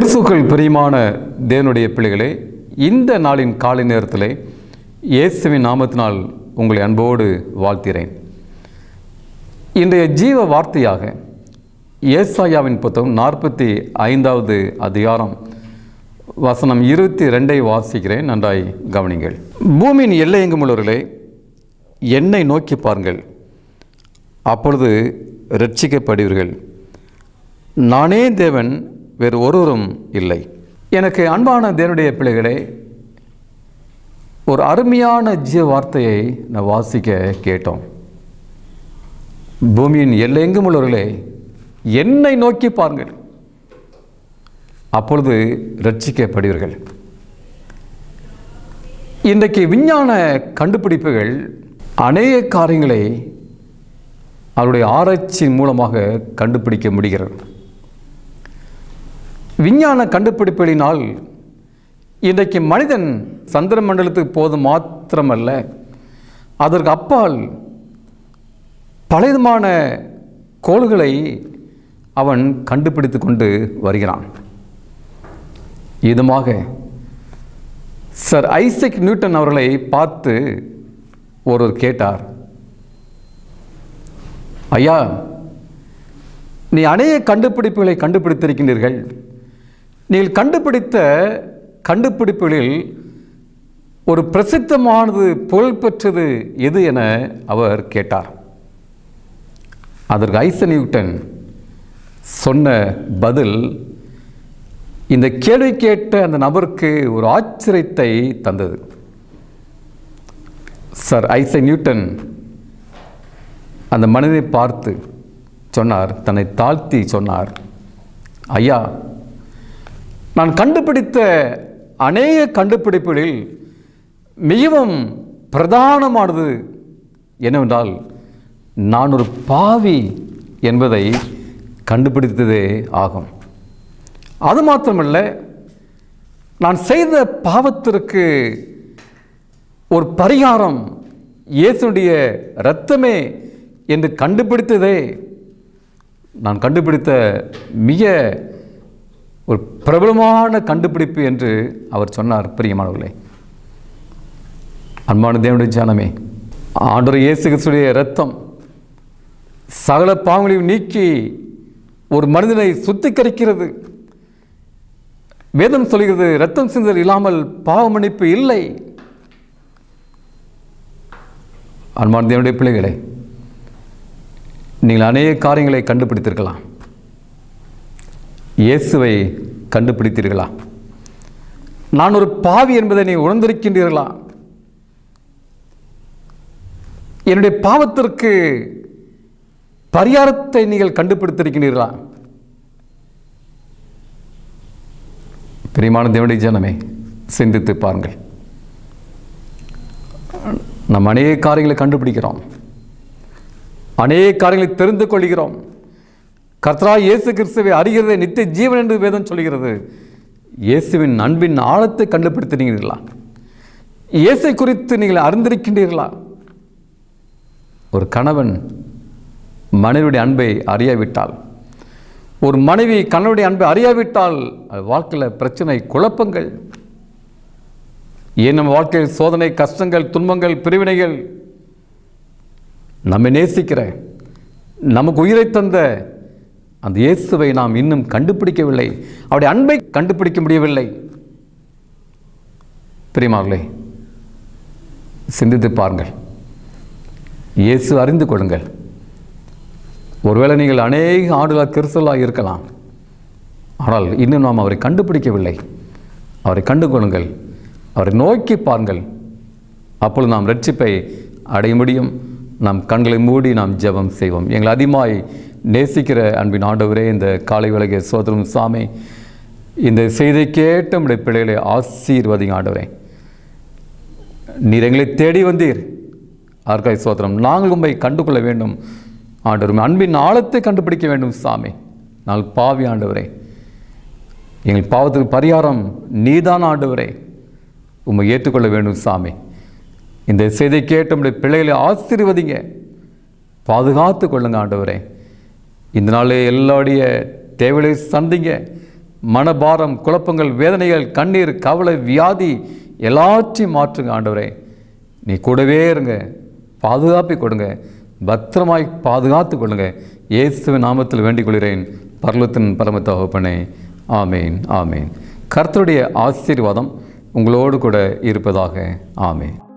கிறிஸ்துக்கள் பிரியமான தேவனுடைய பிள்ளைகளே இந்த நாளின் காலை நேரத்தில் இயேசுவின் நாமத்தினால் உங்களை அன்போடு வாழ்த்திறேன் இன்றைய ஜீவ வார்த்தையாக ஏசாயாவின் புத்தகம் நாற்பத்தி ஐந்தாவது அதிகாரம் வசனம் இருபத்தி ரெண்டை வாசிக்கிறேன். நன்றாய் கவனிங்கள். பூமியின் எல்லையெங்கும் உள்ளவர்களே என்னை நோக்கி பாருங்கள். அப்பொழுது ரட்சிக்கப்படுவீர்கள் நானே தேவன் வேறு ஒருவரும் இல்லை. எனக்கு அன்பான தேவனுடைய பிள்ளைகளே ஒரு அருமையான ஜீவ வார்த்தையை நான் வாசிக்க கேட்டோம். பூமியின் எல்லையெங்கும் உள்ளவர்களே என்னை நோக்கி பாருங்கள். அப்பொழுது ரட்சிக்கப்படுவீர்கள் இன்றைக்கு விஞ்ஞான கண்டுபிடிப்புகள் அநேக காரியங்களை அவருடைய ஆராய்ச்சியின் மூலமாக கண்டுபிடிக்க முடிகிறது. விஞ்ஞான கண்டுபிடிப்புகளினால் இன்றைக்கு மனிதன் சந்திர மண்டலத்துக்கு போது மாத்திரமல்ல அதற்கு அப்பால் பலவிதமான கோள்களை அவன் கண்டுபிடித்து கொண்டு வருகிறான். இதுமாக சர் ஐசக் நியூட்டன் அவர்களை பார்த்து ஒருவர் கேட்டார் ஐயா நீ அநேக கண்டுபிடிப்புகளை கண்டுபிடித்திருக்கின்றீர்கள். நீங்கள் கண்டுபிடித்த கண்டுபிடிப்புகளில் ஒரு பிரசித்தமானது புகழ்பெற்றது எது என அவர் கேட்டார். அதற்கு ஐசன் நியூட்டன் சொன்ன பதில் இந்த கேள்வி கேட்ட அந்த நபருக்கு ஒரு ஆச்சரியத்தை தந்தது. சார் ஐசன் நியூட்டன் அந்த மனிதனை பார்த்து சொன்னார் தன்னை தாழ்த்தி சொன்னார் ஐயா நான் கண்டுபிடித்த அநேக கண்டுபிடிப்புகளில் மிகவும் பிரதானமானது என்னவென்றால் நான் ஒரு பாவி என்பதை கண்டுபிடித்ததே ஆகும். அது மாத்திரமல்ல நான் செய்த பாவத்திற்கு ஒரு பரிகாரம் இயேசுடைய இரத்தமே என்று கண்டுபிடித்ததே நான் கண்டுபிடித்த மிக ஒரு பிரபலமான கண்டுபிடிப்பு என்று அவர் சொன்னார் பிரியமானவர்களே. அன்பான தேவனுடைய ஜானமே ஆண்டோர் இயேசு கிறிஸ்துடைய ரத்தம் சகல பாவங்களையும் நீக்கி ஒரு மனிதனை சுத்திகரிக்கிறது. வேதம் சொல்கிறது ரத்தம் சிந்தல் இல்லாமல் பாவ மன்னிப்பு இல்லை. அன்பான தேவனுடைய பிள்ளைகளே நீங்கள் அநேக காரியங்களை கண்டுபிடித்திருக்கலாம். இயேசுவை கண்டுபிடித்தீர்களா? நான் ஒரு பாவி என்பதை நீ உணர்ந்திருக்கின்றீர்களா? என்னுடைய பாவத்திற்கு பரிகாரத்தை நீங்கள் கண்டுபிடித்திருக்கிறீர்களா பிரியமான தேவனுடைய ஜனமே சிந்தித்து பாருங்கள். நம்ம அநேக காரியங்களை கண்டுபிடிக்கிறோம். அநேக காரியங்களை தெரிந்து கொள்கிறோம். கர்த்தரா இயேசு கிறிஸ்துவை அறிகிறதே நித்திய ஜீவன் என்று வேதம் சொல்கிறது இயேசுவின் அன்பின் ஆழத்தை கண்டுபிடித்திருக்கிறீர்களா? இயேசை குறித்து நீங்கள் அறிந்திருக்கின்றீர்களா? ஒரு கணவன் மனைவியுடைய அன்பை அறியாவிட்டால் ஒரு மனைவி கணவனுடைய அன்பை அறியாவிட்டால் வாழ்க்கையில் பிரச்சனை குழப்பங்கள். ஏன் நம்ம வாழ்க்கையில் சோதனை கஷ்டங்கள் துன்பங்கள் பிரிவினைகள்? நம்மை நேசிக்கிற நமக்கு உயிரை தந்த அந்த இயேசுவை நாம் இன்னும் கண்டுபிடிக்கவில்லை. அவருடைய அன்பை கண்டுபிடிக்க முடியவில்லை. பிரியமார்களே சிந்தித்து பாருங்கள். இயேசு அறிந்து கொள்ளுங்கள். ஒருவேளை நீங்கள் அநேக ஆண்டுகளாக கிறிஸ்தலாக இருக்கலாம். ஆனால் இன்னும் நாம் அவரை கண்டுபிடிக்கவில்லை. அவரை கண்டு கொள்ளுங்கள் அவரை நோக்கி பாருங்கள். அப்பொழுது நாம் ரட்சிப்பை அடைய முடியும். நாம் கண்களை மூடி நாம் ஜெபம் செய்வோம். எங்களை அதிகமாய் நேசிக்கிற அன்பின் ஆண்டவரே இந்த காலை விலகிய சோதரும் சாமி இந்த செய்தி கேட்ட நம்முடைய பிள்ளைகளை ஆசீர்வதிங்க ஆண்டவரே. நீர் எங்களை தேடி வந்தீர். ஆர்காய் சோதரம் நாங்கள் உண்மை கண்டுகொள்ள வேண்டும். ஆண்டவரும் அன்பின் ஆழத்தை கண்டுபிடிக்க வேண்டும் சாமி நாங்கள் பாவி ஆண்டவரே. எங்கள் பாவத்துக்கு பரிகாரம் நீதான் ஆண்டவரே. உண்மை ஏற்றுக்கொள்ள வேண்டும் சாமி இந்த செய்தி கேட்டு நம்முடைய பிள்ளைகளை ஆசீர்வதிங்க. பாதுகாத்து கொள்ளுங்க ஆண்டவரே. இந்த நாளே எல்லாருடைய தேவைகளை சந்திங்க. மனபாரம் குழப்பங்கள் வேதனைகள் கண்ணீர் கவலை வியாதி எல்லாற்றையும் மாற்றுங்க ஆண்டவரே. நீ கூடவே இருங்க. பாதுகாப்பை கொடுங்க. பத்திரமாய் பாதுகாத்து கொள்ளுங்க. இயேசுவின் நாமத்தில் வேண்டிக் கொள்கிறேன் பர்லத்தின் பரம தகப்பனே. ஆமேன் ஆமேன். கர்த்தருடைய ஆசீர்வாதம் உங்களோடு கூட இருப்பதாக. ஆமேன்.